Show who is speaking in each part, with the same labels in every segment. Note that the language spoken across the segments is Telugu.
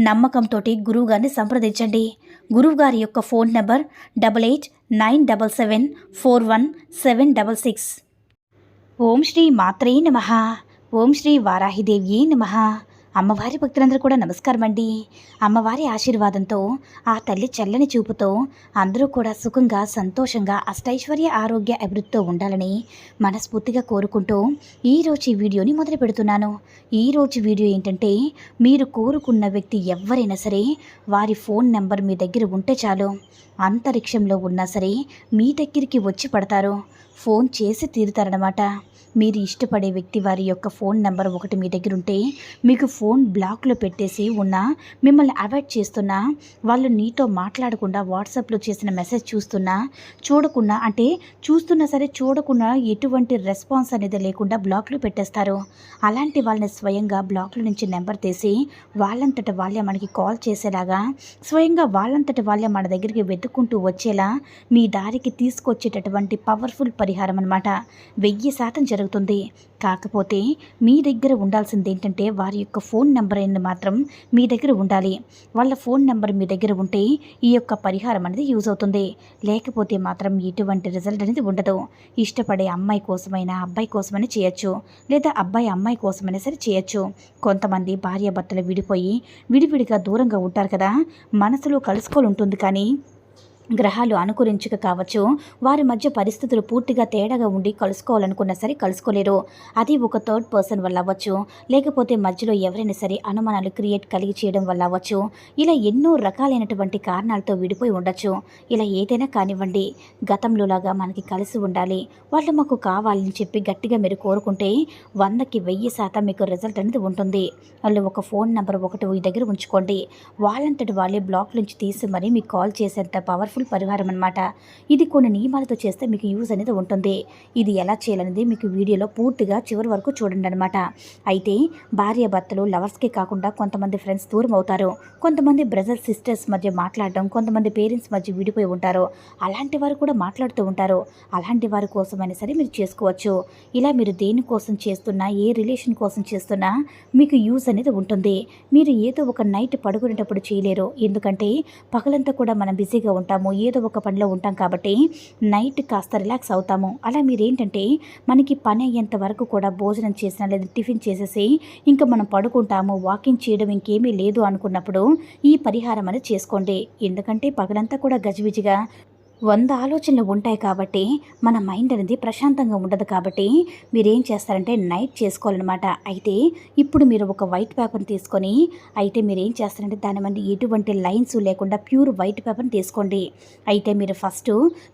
Speaker 1: నమ్మకంతో గురువుగారిని సంప్రదించండి. గురువుగారి యొక్క phone number double eight nine double seven four one seven double six. ఓం శ్రీ మాత్రే నమ. ఓం శ్రీ వారాహిదేవ్యే నమ. అమ్మవారి భక్తులందరూ కూడా నమస్కారం అండి అమ్మవారి ఆశీర్వాదంతో ఆ తల్లి చల్లని చూపుతో అందరూ కూడా సుఖంగా సంతోషంగా అష్టైశ్వర్య ఆరోగ్య అభివృద్ధితో ఉండాలని మనస్ఫూర్తిగా కోరుకుంటూ ఈరోజు ఈ వీడియోని మొదలు పెడుతున్నాను. ఈరోజు వీడియో ఏంటంటే మీరు కోరుకున్న వ్యక్తి ఎవరైనా సరే వారి ఫోన్ నెంబర్ మీ దగ్గర ఉంటే చాలు. అంతరిక్షంలో ఉన్నా సరే మీ దగ్గరికి వచ్చి పడతారు. ఫోన్ చేసి తీరుతారనమాట మీరు ఇష్టపడే వ్యక్తి వారి యొక్క ఫోన్ నెంబర్ ఒకటి మీ దగ్గర ఉంటే మీకు ఫోన్ బ్లాక్లో పెట్టేసి ఉన్నా మిమ్మల్ని అవాయిడ్ చేస్తున్నా వాళ్ళు నీతో మాట్లాడకుండా వాట్సాప్లో చేసిన మెసేజ్ చూస్తున్నా చూడకుండా అంటే చూస్తున్నా సరే చూడకుండా ఎటువంటి రెస్పాన్స్ అనేది లేకుండా బ్లాక్లో పెట్టేస్తారు. అలాంటి వాళ్ళని స్వయంగా బ్లాక్లో నుంచి నెంబర్ తీసి వాళ్ళంతట వాళ్ళే మనకి కాల్ చేసేలాగా స్వయంగా వాళ్ళంతట వాళ్ళే మన దగ్గరికి వెతుక్కుంటూ వచ్చేలా మీ దారికి తీసుకొచ్చేటటువంటి పవర్ఫుల్ పరిహారం అనమాట వెయ్యి శాతం జరుగుతుంది. కాకపోతే మీ దగ్గర ఉండాల్సింది ఏంటంటే వారి యొక్క ఫోన్ నెంబర్ అనేది మాత్రం మీ దగ్గర ఉండాలి. వాళ్ళ ఫోన్ నెంబర్ మీ దగ్గర ఉంటే ఈ యొక్క పరిహారం అనేది యూజ్ అవుతుంది. లేకపోతే మాత్రం ఎటువంటి రిజల్ట్ అనేది ఉండదు. ఇష్టపడే అమ్మాయి కోసమైనా అబ్బాయి కోసమైనా చేయొచ్చు. లేదా అబ్బాయి అమ్మాయి కోసమైనా సరే చేయొచ్చు. కొంతమంది భార్యాభర్తలు విడిపోయి విడివిడిగా దూరంగా ఉంటారు కదా. మనసులో కలుసుకోవాలి ఉంటుంది కానీ గ్రహాలు అనుకరించక కావచ్చు వారి మధ్య పరిస్థితులు పూర్తిగా తేడాగా ఉండి కలుసుకోవాలనుకున్నా సరే కలుసుకోలేరు. అది ఒక థర్డ్ పర్సన్ వల్ల అవ్వచ్చు లేకపోతే మధ్యలో ఎవరైనా సరే అనుమానాలు క్రియేట్ కలిగి చేయడం వల్ల అవ్వచ్చు ఇలా ఎన్నో రకాలైనటువంటి కారణాలతో విడిపోయి ఉండొచ్చు. ఇలా ఏదైనా కానివ్వండి గతంలోలాగా మనకి కలిసి ఉండాలి. వాళ్ళు మాకు కావాలని చెప్పి గట్టిగా మీరు కోరుకుంటే వందకి వెయ్యి శాతం మీకు రిజల్ట్ అనేది ఉంటుంది. వాళ్ళు ఒక ఫోన్ నెంబర్ ఒకటి దగ్గర ఉంచుకోండి. వాళ్ళంతటి వాళ్ళే బ్లాక్ నుంచి తీసి మరీ మీకు కాల్ చేసేంత పవర్ఫుల్ పరిహారం అనమాట ఇది కొన్ని నియమాలతో చేస్తే మీకు యూజ్ అనేది ఉంటుంది. ఇది ఎలా చేయాలనేది మీకు వీడియోలో పూర్తిగా చివరి వరకు చూడండి అనమాట అయితే భార్య భర్తలు లవర్స్కే కాకుండా కొంతమంది ఫ్రెండ్స్ దూరం అవుతారు. కొంతమంది బ్రదర్స్ సిస్టర్స్ మధ్య మాట్లాడడం కొంతమంది పేరెంట్స్ మధ్య విడిపోయి ఉంటారు. అలాంటి వారు కూడా మాట్లాడుతూ ఉంటారు. అలాంటి వారి కోసమైనా సరే మీరు చేసుకోవచ్చు. ఇలా మీరు దేనికోసం చేస్తున్నా ఏ రిలేషన్ కోసం చేస్తున్నా మీకు యూజ్ అనేది ఉంటుంది. మీరు ఏదో ఒక నైట్ పడుకునేటప్పుడు చేయలేరు. ఎందుకంటే పగలంతా కూడా మనం బిజీగా ఉంటాము. ఏదో ఒక పనిలో ఉంటాం కాబట్టి నైట్ కాస్త రిలాక్స్ అవుతాము. అలా మీరేంటంటే మనకి పని అయ్యేంత వరకు కూడా భోజనం చేసినా లేదా టిఫిన్ చేసేసి ఇంకా మనం పడుకుంటాము వాకింగ్ చేయడం ఇంకేమీ లేదు అనుకున్నప్పుడు ఈ పరిహారం అనేది చేసుకోండి. ఎందుకంటే పగలంతా కూడా గజిబిజిగా వంద ఆలోచనలు ఉంటాయి కాబట్టి మన మైండ్ అనేది ప్రశాంతంగా ఉండదు కాబట్టి మీరేం చేస్తారంటే నైట్ చేసుకోవాలన్నమాట. అయితే ఇప్పుడు మీరు ఒక వైట్ పేపర్ని తీసుకొని అయితే మీరు ఏం చేస్తారంటే దాని మీద ఎటువంటి లైన్స్ లేకుండా ప్యూర్ వైట్ పేపర్ని తీసుకోండి. అయితే మీరు ఫస్ట్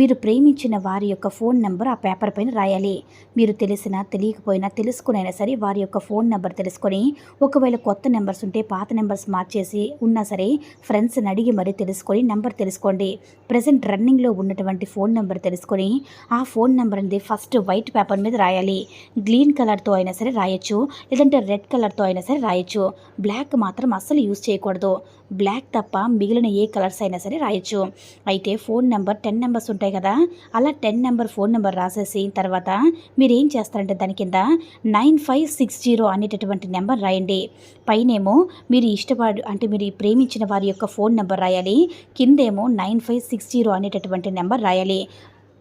Speaker 1: మీరు ప్రేమించిన వారి యొక్క ఫోన్ నెంబర్ ఆ పేపర్ పైన రాయాలి. మీరు తెలిసినా తెలియకపోయినా తెలుసుకునైనా సరే వారి యొక్క ఫోన్ నెంబర్ తెలుసుకొని ఒకవేళ కొత్త నెంబర్స్ ఉంటే పాత నెంబర్స్ మార్చేసి ఉన్నా సరే ఫ్రెండ్స్ని అడిగి మరీ తెలుసుకొని నెంబర్ తెలుసుకోండి. ప్రజెంట్ రన్నింగ్లో ఉన్నటువంటి ఫోన్ నెంబర్ తెలుసుకొని ఆ ఫోన్ నెంబర్ అనేది ఫస్ట్ వైట్ పేపర్ మీద రాయాలి. గ్రీన్ కలర్తో అయినా సరే రాయొచ్చు లేదంటే రెడ్ కలర్తో అయినా సరే రాయొచ్చు. బ్లాక్ మాత్రం అస్సలు యూజ్ చేయకూడదు. బ్లాక్ తప్ప మిగిలిన ఏ కలర్స్ అయినా సరే రాయొచ్చు. అయితే ఫోన్ నెంబర్ టెన్ నెంబర్స్ ఉంటాయి కదా అలా టెన్ నెంబర్ ఫోన్ నెంబర్ రాసేసి తర్వాత మీరు ఏం చేస్తారంటే దాని కింద నైన్ ఫైవ్ సిక్స్ జీరో అనేటటువంటి నెంబర్ రాయండి. పైనేమో మీరు ఇష్టపడు అంటే మీరు ప్రేమించిన వారి యొక్క ఫోన్ నెంబర్ రాయాలి. కిందేమో నైన్ ఫైవ్ సిక్స్ జీరో అనేటటువంటి నెంబర్ రాయాలి.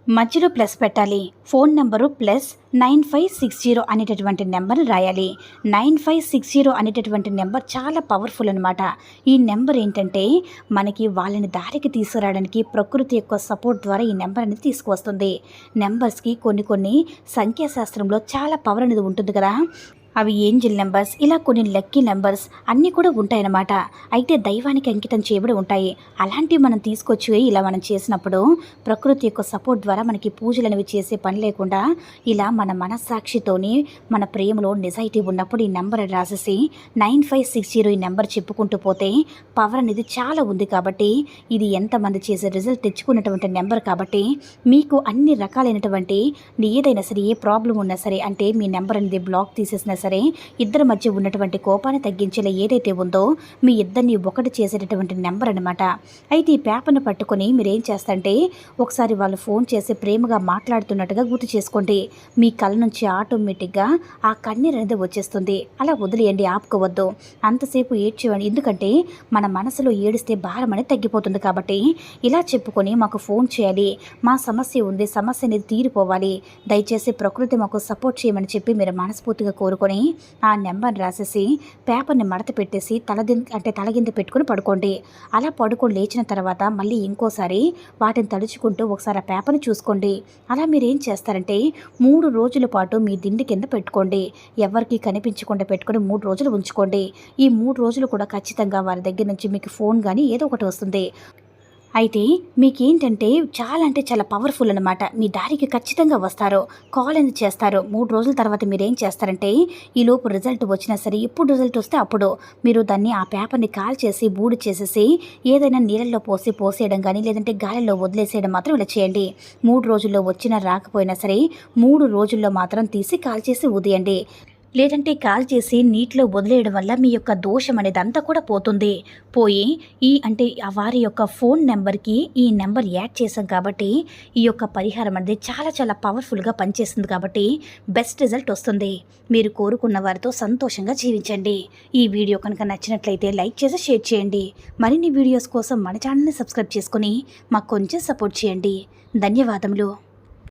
Speaker 1: మధ్యలో ప్లస్ పెట్టాలి. Phone number plus nine five six zero అనేటటువంటి నెంబర్ రాయాలి. నైన్ ఫైవ్ సిక్స్ జీరో అనేటటువంటి నెంబర్ చాలా పవర్ఫుల్ అనమాట ఈ నెంబర్ ఏంటంటే మనకి వాళ్ళని దారికి తీసుకురావడానికి ప్రకృతి యొక్క సపోర్ట్ ద్వారా ఈ నెంబర్ అనేది తీసుకువస్తుంది. నెంబర్స్కి కొన్ని కొన్ని సంఖ్యాశాస్త్రంలో చాలా పవర్ అనేది ఉంటుంది కదా. అవి ఏంజిల్ నెంబర్స్ ఇలా కొన్ని లక్కీ నెంబర్స్ అన్నీ కూడా ఉంటాయన్నమాట. అయితే దైవానికి అంకితం చేయబడి ఉంటాయి. అలాంటివి మనం తీసుకొచ్చి ఇలా మనం చేసినప్పుడు ప్రకృతి యొక్క సపోర్ట్ ద్వారా మనకి పూజలు అనేవి చేసే పని లేకుండా ఇలా మన మనస్సాక్షితోని మన ప్రేమలో నిజాయితీ ఉన్నప్పుడు ఈ నెంబర్ రాసేసి నైన్ ఫైవ్ సిక్స్ జీరో ఈ నెంబర్ చెప్పుకుంటూ పోతే పవర్ అనేది చాలా ఉంది కాబట్టి ఇది ఎంతమంది చేసే రిజల్ట్ తెచ్చుకున్నటువంటి నెంబర్ కాబట్టి మీకు అన్ని రకాలైనటువంటి ఏదైనా సరే ఏ ప్రాబ్లం ఉన్నా సరే అంటే మీ నెంబర్ అనేది బ్లాక్ తీసేసినా సరే ఇద్దరి మధ్య ఉన్నటువంటి కోపాన్ని తగ్గించేలా ఏదైతే ఉందో మీ ఇద్దరిని ఒకటి చేసేటటువంటి నెంబర్ అనమాట అయితే ఈ పేపర్ను పట్టుకొని మీరేం చేస్తంటే చేస్తారంటే ఒకసారి వాళ్ళు ఫోన్ చేసి ప్రేమగా మాట్లాడుతున్నట్టుగా గుర్తు చేసుకోండి. మీ కళ్ళ నుంచి ఆటోమేటిక్గా ఆ కన్నీరు అనేది వచ్చేస్తుంది. అలా వదిలేయండి ఆపుకోవద్దు. అంతసేపు ఏడ్చేవాడి ఎందుకంటే మన మనసులో ఏడిస్తే భారం అనేది తగ్గిపోతుంది కాబట్టి ఇలా చెప్పుకొని మాకు ఫోన్ చేయాలి. మా సమస్య ఉంది సమస్య అనేది తీరిపోవాలి. దయచేసి ప్రకృతి మాకు సపోర్ట్ చేయమని చెప్పి మీరు మనస్ఫూర్తిగా కోరుకొని ఆ నెంబర్ రాసేసి పేపర్ని మడత పెట్టేసి తలది అంటే తలగింద పెట్టుకొని పడుకోండి. అలా పడుకొని లేచిన తర్వాత మళ్ళీ ఇంకోసారి వాటిని తలుచుకుంటూ ఒకసారి ఆ పేపర్ని చూసుకోండి. అలా మీరు ఏం చేస్తారంటే మూడు రోజుల పాటు మీ దిండి కింద పెట్టుకోండి. ఎవరికి కనిపించకుండా పెట్టుకొని మూడు రోజులు ఉంచుకోండి. ఈ మూడు రోజులు కూడా ఖచ్చితంగా వారి దగ్గర నుంచి మీకు ఫోన్ కానీ ఏదో ఒకటి వస్తుంది. అయితే మీకేంటంటే చాలా అంటే చాలా పవర్ఫుల్ అనమాట మీ దారికి ఖచ్చితంగా వస్తారు. కాల్ అనేది చేస్తారు? మూడు రోజుల తర్వాత మీరు ఏం చేస్తారంటే ఈ లోపు రిజల్ట్ వచ్చినా సరే ఎప్పుడు రిజల్ట్ వస్తే అప్పుడు మీరు దాన్ని ఆ పేపర్ని కాల్ చేసి బూడి చేసేసి ఏదైనా నీళ్ళల్లో పోసి పోసేయడం కానీ లేదంటే గాలిలో వదిలేసేయడం మాత్రం ఇలా చేయండి. మూడు రోజుల్లో వచ్చినా రాకపోయినా సరే మూడు రోజుల్లో మాత్రం తీసి కాల్ చేసి ఉదయండి లేదంటే కాల్ చేసి నీటిలో వదిలేయడం వల్ల మీ యొక్క దోషం అనేది అంతా కూడా పోతుంది. పోయి ఈ అంటే ఆ వారి యొక్క ఫోన్ నెంబర్కి ఈ నెంబర్ యాడ్ చేసాం కాబట్టి ఈ యొక్క పరిహారం అనేది చాలా చాలా పవర్ఫుల్గా పనిచేస్తుంది కాబట్టి బెస్ట్ రిజల్ట్ వస్తుంది. మీరు కోరుకున్న వారితో సంతోషంగా జీవించండి. ఈ వీడియో కనుక నచ్చినట్లయితే లైక్ చేసి షేర్ చేయండి. మరిన్ని వీడియోస్ కోసం మన ఛానల్ని సబ్స్క్రైబ్ చేసుకుని మాకు కొంచెం సపోర్ట్ చేయండి. ధన్యవాదములు.